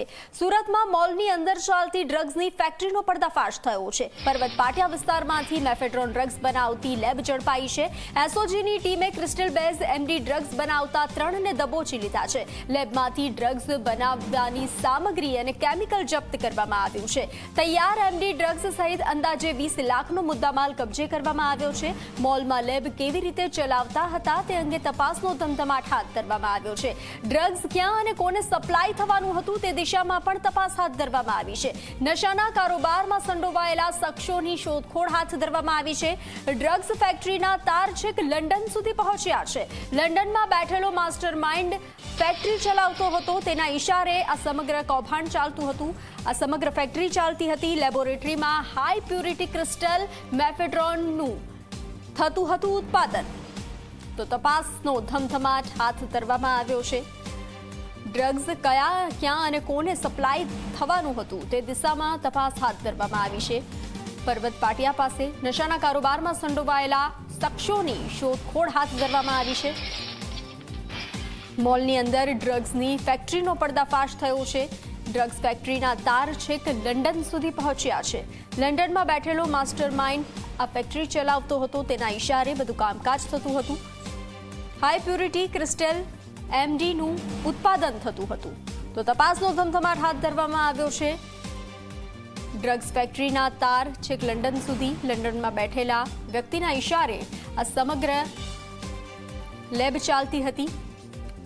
હવે સુરતમાં મોલની અંદર ચાલતી ડ્રગ્સની ફેક્ટરીનો પર્દાફાશ થયો છે. પર્વત પાટિયા વિસ્તારમાંથી મેફેડ્રોન ડ્રગ્સ બનાવતી લેબ ઝડપાઈ છે. એસઓજીની ટીમે ક્રિસ્ટલ બેઝ એમડી ડ્રગ્સ બનાવતા ત્રણને દબોચી લીધા છે. લેબમાંથી ડ્રગ્સ બનાવવાની સામગ્રી અને કેમિકલ જપ્ત કરવામાં આવ્યું છે. તૈયાર એમડી ડ્રગ્સ સહિત અંદાજે વીસ લાખનો મુદ્દામાલ કબજે કરવામાં આવ્યો છે. મોલમાં લેબ કેવી રીતે ચલાવતા હતા તે અંગે તપાસનો ધમધમાટ હાથ ધરવામાં આવ્યો છે. ડ્રગ્સ ક્યાં અને કોને સપ્લાય થવાનું હતું તે દિશામાં પણ તપાસ હાથ ધરવામાં આવી છે. નશાના કારોબારમાં સંડોવાયેલા શખ્સોની શોધખોળ હાથ ધરવામાં આવી છે. ડ્રગ્સ ફેક્ટરીના તાર છેક લંડન સુધી પહોંચ્યા છે. લંડનમાં બેઠેલો માસ્ટર માઇન્ડ ફેક્ટરી ચલાવતો હતો. તેના ઈશારે આ સમગ્ર કૌભાંડ ચાલતું હતું. આ સમગ્ર ફેક્ટરી ચાલતી હતી. લેબોરેટરીમાં હાઈ પ્યુરિટી ક્રિસ્ટલ મેફેડ્રોનનું થતું હતું ઉત્પાદન. તો તપાસનો ધમધમાટ હાથ ધરવામાં આવ્યો છે. ડ્રગ્સ કયા, ક્યાં અને કોને સપ્લાય થવાનું હતું તે દિશામાં તપાસ હાથ ધરવામાં આવી છે. પર્વત પાટિયા પાસે નશાના કારોબારમાં સંડોવાયેલા શખ્સોની શોધખોળ હાથ ધરવામાં આવી છે. મોલની અંદર ડ્રગ્સની ફેક્ટરીનો પર્દાફાશ થયો છે. ડ્રગ્સ ફેક્ટરીના તાર છેક લંડન સુધી પહોંચ્યા છે. લંડનમાં બેઠેલો માસ્ટર માઇન્ડ આ ફેક્ટરી ચલાવતો હતો, તેના ઈશારે બધું કામકાજ થતું હતું. હાઈ પ્યુરિટી ક્રિસ્ટલ એમડીનું ઉત્પાદન થતું હતું. તો તપાસનો ધમધમાટ હાથ ધરવામાં આવ્યો છે. ડ્રગ્સ ફેક્ટરીના તાર છેક લંડન સુધી લંડનમાં બેઠેલા વ્યક્તિના ઇશારે આ સમગ્ર લેબ ચાલતી હતી.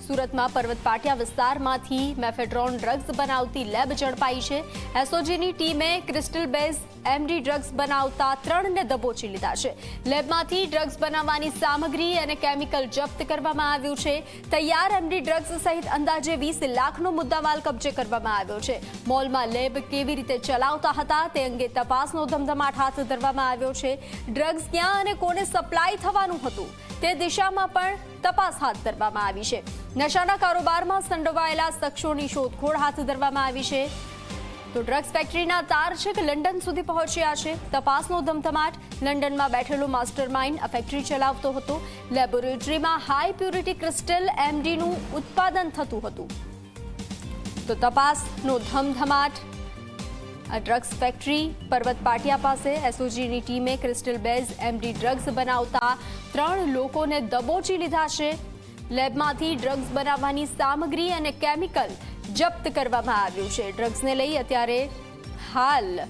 સુરતમાં પર્વત પાટિયા વિસ્તારમાંથી મેફેડ્રોન ડ્રગ્સ બનાવતી લેબ ઝડપાઈ છે. એસઓજીની ટીમે ક્રિસ્ટલ બેઝ એમડી ડ્રગ્સ બનાવતા ત્રણને દબોચી લીધા છે. લેબમાંથી ડ્રગ્સ બનાવવાની સામગ્રી અને કેમિકલ જપ્ત કરવામાં આવ્યું છે. તૈયાર એમડી ડ્રગ્સ સહિત અંદાજે વીસ લાખનો મુદ્દામાલ કબજે કરવામાં આવ્યો છે. મોલમાં લેબ કેવી રીતે ચલાવતા હતા તે અંગે તપાસનો ધમધમાટ હાથ ધરવામાં આવ્યો છે. ડ્રગ્સ ક્યાં અને કોને સપ્લાય થવાનું હતું તે દિશામાં પણ તપાસ હાથ ધરવામાં આવી છે. નશાના કારોબારમાં સંડોવાયેલા શખ્સોની શોધખોળ હાથ ધરવામાં આવી છે. તો ડ્રગ્સ ફેક્ટરીના તાર છે કે લંડન સુધી પહોંચ્યા છે. તપાસનો ધમધમાટ. લંડનમાં બેઠેલો માસ્ટર માઇન્ડ આ ફેક્ટરી ચલાવતો હતો. લેબોરેટરીમાં હાઈ પ્યુરિટી ક્રિસ્ટલ એમડીનું ઉત્પાદન થતું હતું. તો તપાસનો ધમધમાટ. આ ડ્રગ્સ ફેક્ટરી પર્વત પાટિયા પાસે એસઓજીની ટીમે ક્રિસ્ટલ બેઝ એમડી ડ્રગ્સ બનાવતા ત્રણ લોકોને દબોચી લીધા છે. લેબમાંથી ડ્રગ્સ બનાવવાની સામગ્રી અને કેમિકલ જપ્ત કરવામાં આવ્યું છે. ડ્રગ્સને લઈ અત્યારે હાલ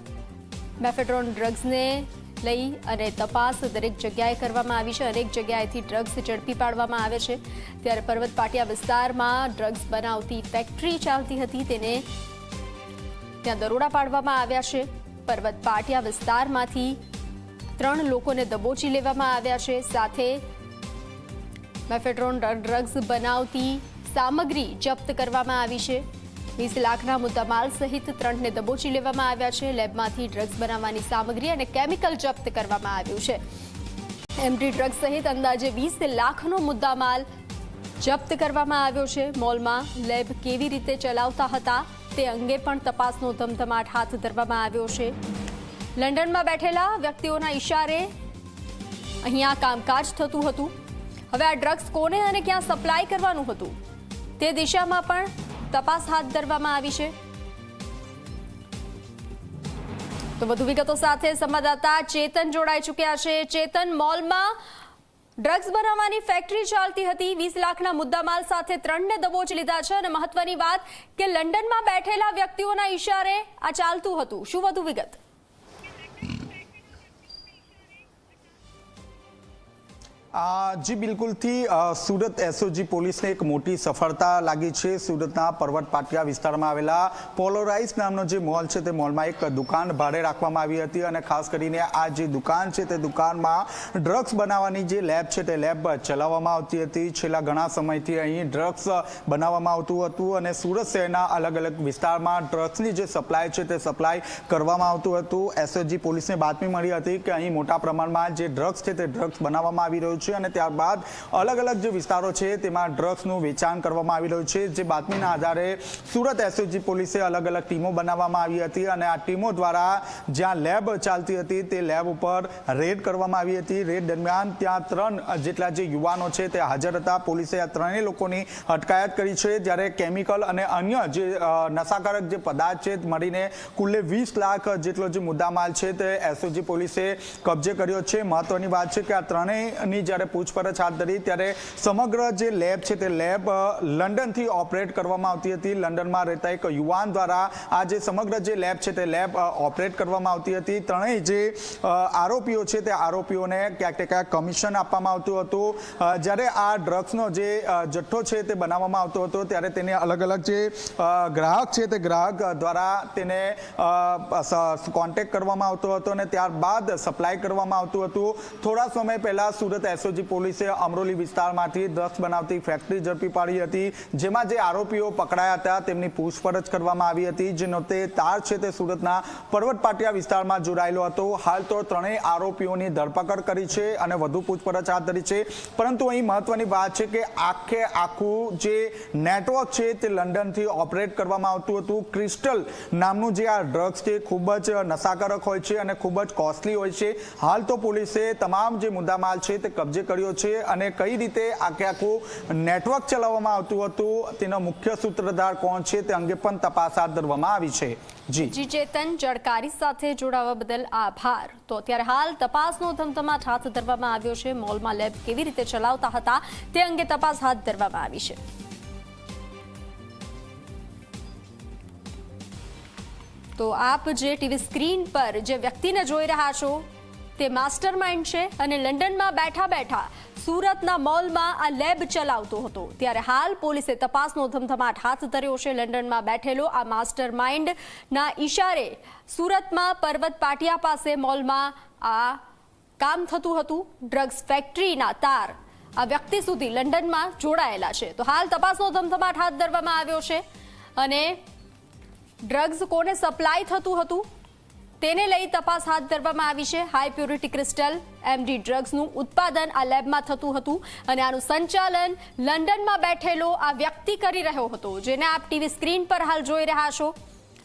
મેફેડ્રોન ડ્રગ્સને લઈ અને તપાસ દરેક જગ્યાએ કરવામાં આવી છે. અનેક જગ્યાએથી ડ્રગ્સ ઝડપી પાડવામાં આવે છે. ત્યારે પર્વત પાટિયા વિસ્તારમાં ડ્રગ્સ બનાવતી ફેક્ટરી ચાલતી હતી. તેને ત્યાં દરોડા પાડવામાં આવ્યા છે. પર્વત પાટિયા વિસ્તારમાંથી ત્રણ લોકોને દબોચી લેવામાં આવ્યા છે. સાથે મેફેડ્રોન ડ્રગ્સ બનાવતી સામગ્રી જપ્ત કરવામાં આવી છે. વીસ લાખના મુદ્દામાલ સહિત ત્રણને દબોચી લેવામાં આવ્યા છે. લેબમાંથી ડ્રગ્સ બનાવવાની સામગ્રી અને કેમિકલ જપ્ત કરવામાં આવ્યું છે. એમડી ડ્રગ્સ સહિત અંદાજે વીસ લાખનો મુદ્દામાલ જપ્ત કરવામાં આવ્યો છે. મોલમાં લેબ કેવી રીતે ચલાવતા હતા તે અંગે પણ તપાસનો ધમધમાટ હાથ ધરવામાં આવ્યો છે. લંડનમાં બેઠેલા વ્યક્તિઓના ઇશારે અહીંયા કામકાજ થતું હતું. હવે આ ડ્રગ્સ કોને અને ક્યાં સપ્લાય કરવાનું હતું? તે દિશામાં પણ તપાસ હાથ ધરવામાં આવી છે. તો વધુ વિગતો સાથે સંવાદદાતા ચેતન જોડાઈ ચૂક્યા છે. ચેતન, મોલમાં ડ્રગ્સ બનાવવાની ફેક્ટરી ચાલતી હતી. વીસ લાખના મુદ્દામાલ સાથે ત્રણને દબોચ લીધા છે. અને મહત્વની વાત કે લંડનમાં બેઠેલા વ્યક્તિઓના ઈશારે આ ચાલતું હતું. શું વધુ વિગત? જી બિલકુલથી સુરત એસઓજી પોલીસને એક મોટી સફળતા લાગી છે. સુરતના પર્વત પાટિયા વિસ્તારમાં આવેલા પોલોરાઇઝ નામનો જે મોલ છે, તે મોલમાં એક દુકાન ભાડે રાખવામાં આવી હતી અને ખાસ કરીને આ જે દુકાન છે, તે દુકાનમાં ડ્રગ્સ બનાવવાની જે લેબ છે, તે લેબ ચલાવવામાં આવતી હતી. છેલ્લા ઘણા સમયથી અહીં ડ્રગ્સ બનાવવામાં આવતું હતું અને સુરત શહેરના અલગ અલગ વિસ્તારમાં ડ્રગ્સની જે સપ્લાય છે, તે સપ્લાય કરવામાં આવતું હતું. એસઓજી પોલીસને બાતમી મળી હતી કે અહીં મોટા પ્રમાણમાં જે ડ્રગ્સ છે, તે ડ્રગ્સ બનાવવામાં આવી રહ્યું છે છે અને ત્યારબાદ અલગ અલગ જે વિસ્તારો છે, તેમાં ડ્રગ્સનું વેચાણ કરવામાં આવી રહ્યું છે. જે બાતમીના આધારે સુરત એસઓજી પોલીસે અલગ અલગ ટીમો બનાવવામાં આવી હતી અને આ ટીમો દ્વારા જ્યાં લેબ ચાલતી હતી, તે લેબ ઉપર રેડ કરવામાં આવી હતી. રેડ દરમિયાન ત્યાં ત્રણ જેટલા જે યુવાનો છે, તે હાજર હતા. પોલીસે આ ત્રણેય લોકોની અટકાયત કરી છે. જ્યારે કેમિકલ અને અન્ય જે નશાકારક જે પદાર્થ છે, મળીને કુલ્લે વીસ લાખ જેટલો જે મુદ્દામાલ છે, તે એસઓજી પોલીસે કબજે કર્યો છે. મહત્વની વાત છે કે આ ત્રણેયની જ્યારે પૂછપરછ હાથ ધરી ત્યારે સમગ્ર જે લેબ છે તે લેબ લંડનથી ઓપરેટ કરવામાં આવતી હતી. લંડનમાં રહેતા એક યુવાન દ્વારા આ જે સમગ્ર જે લેબ છે તે લેબ ઓપરેટ કરવામાં આવતી હતી. ત્રણેય જે આરોપીઓ છે તે આરોપીઓને ક્યાંક ક્યાંક કમિશન આપવામાં આવતું હતું. જ્યારે આ ડ્રગ્સનો જે જથ્થો છે તે બનાવવામાં આવતો હતો, ત્યારે તેને અલગ અલગ જે ગ્રાહક છે તે ગ્રાહક દ્વારા તેને કોન્ટેક્ટ કરવામાં આવતો હતો અને ત્યારબાદ સપ્લાય કરવામાં આવતું હતું. થોડા સમય પહેલા સુરત એસઓજી પોલીસે અમરોલી વિસ્તારમાંથી ડ્રગ્સ બનાવતી ફેક્ટરી ઝડપી પાડી હતી, જેમાં જે આરોપીઓ પકડાયા હતા, તેમની પૂછપરછ કરવામાં આવી હતી, જેનો તે તાર છે તે સુરતના પર્વત પાટિયા વિસ્તારમાં જોડાયેલો હતો. હાલ તો ત્રણેય આરોપીઓની ધરપકડ કરી છે અને વધુ પૂછપરછ હાથ ધરી છે. પરંતુ અહીં મહત્વની વાત છે કે આખે આખું જે નેટવર્ક છે તે લંડનથી ઓપરેટ કરવામાં આવતું હતું. ક્રિસ્ટલ નામનું જે આ ડ્રગ્સ છે ખૂબ જ નશાકારક હોય છે અને ખૂબ જ કોસ્ટલી હોય છે. હાલ તો પોલીસે તમામ જે મુદ્દામાલ છે તે કબજે કર્યો છે અને કઈ રીતે આખે આખું નેટવર્ક ચલાવવામાં આવતું હતું, તેનો મુખ્ય સૂત્રધાર કોણ છે તે અંગે પણ તપાસ હાથ ધરવામાં આવી છે. જી. ચેતન જણકારી સાથે જોડાવા બદલ આભાર. તો અત્યારે હાલ તપાસનો ધમધમાટ હાથ ધરવામાં આવ્યો છે. મોલમાં લેબ કેવી રીતે ચલાવતા હતા તે અંગે તપાસ હાથ ધરવામાં આવી છે. તો આપ જે ટીવી સ્ક્રીન પર જે વ્યક્તિને જોઈ રહ્યા છો તે માસ્ટર માઇન્ડ છે અને લંડનમાં બેઠા બેઠા સુરતના મોલમાં આ લેબ ચલાવતો હતો. ત્યારે હાલ પોલીસે તપાસનો ધમધમાટ હાથ ધર્યો છે. લંડનમાં બેઠેલો આ માસ્ટર માઇન્ડના ઈશારે સુરતમાં પર્વત પાટિયા પાસે મોલમાં આ કામ થતું હતું. ડ્રગ્સ ફેક્ટરીના તાર આ વ્યક્તિ સુધી લંડનમાં જોડાયેલા છે. તો હાલ તપાસનો ધમધમાટ હાથ ધરવામાં આવ્યો છે. અને ડ્રગ્સ કોને સપ્લાય થતું હતું? તેને લઈ તપાસ હાથ ધરવામાં આવી છે. હાઈ પ્યોરિટી ક્રિસ્ટલ એમડી ડ્રગ્સનું ઉત્પાદન આ લેબમાં થતું હતું અને આનું સંચાલન લંડનમાં બેઠેલો આ વ્યક્તિ કરી રહ્યો હતો, જેને આપ ટીવી સ્ક્રીન પર હાલ જોઈ રહ્યા છો.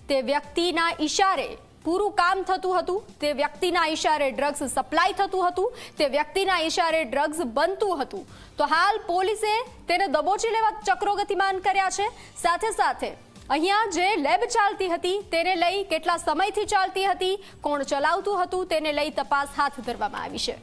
તે વ્યક્તિના ઈશારે પૂરું કામ થતું હતું, તે વ્યક્તિના ઈશારે ડ્રગ્સ સપ્લાય થતું હતું, તે વ્યક્તિના ઈશારે ડ્રગ્સ બનતું હતું. તો હાલ પોલીસે તેને દબોચી લેવા ચક્રો ગતિમાન કર્યા છે. સાથે સાથે અહીંયા જે લેબ ચાલતી હતી તેને લઈ કેટલા સમયથી ચાલતી હતી, કોણ ચલાવતું હતું તેને લઈ તપાસ હાથ ધરવામાં આવી છે.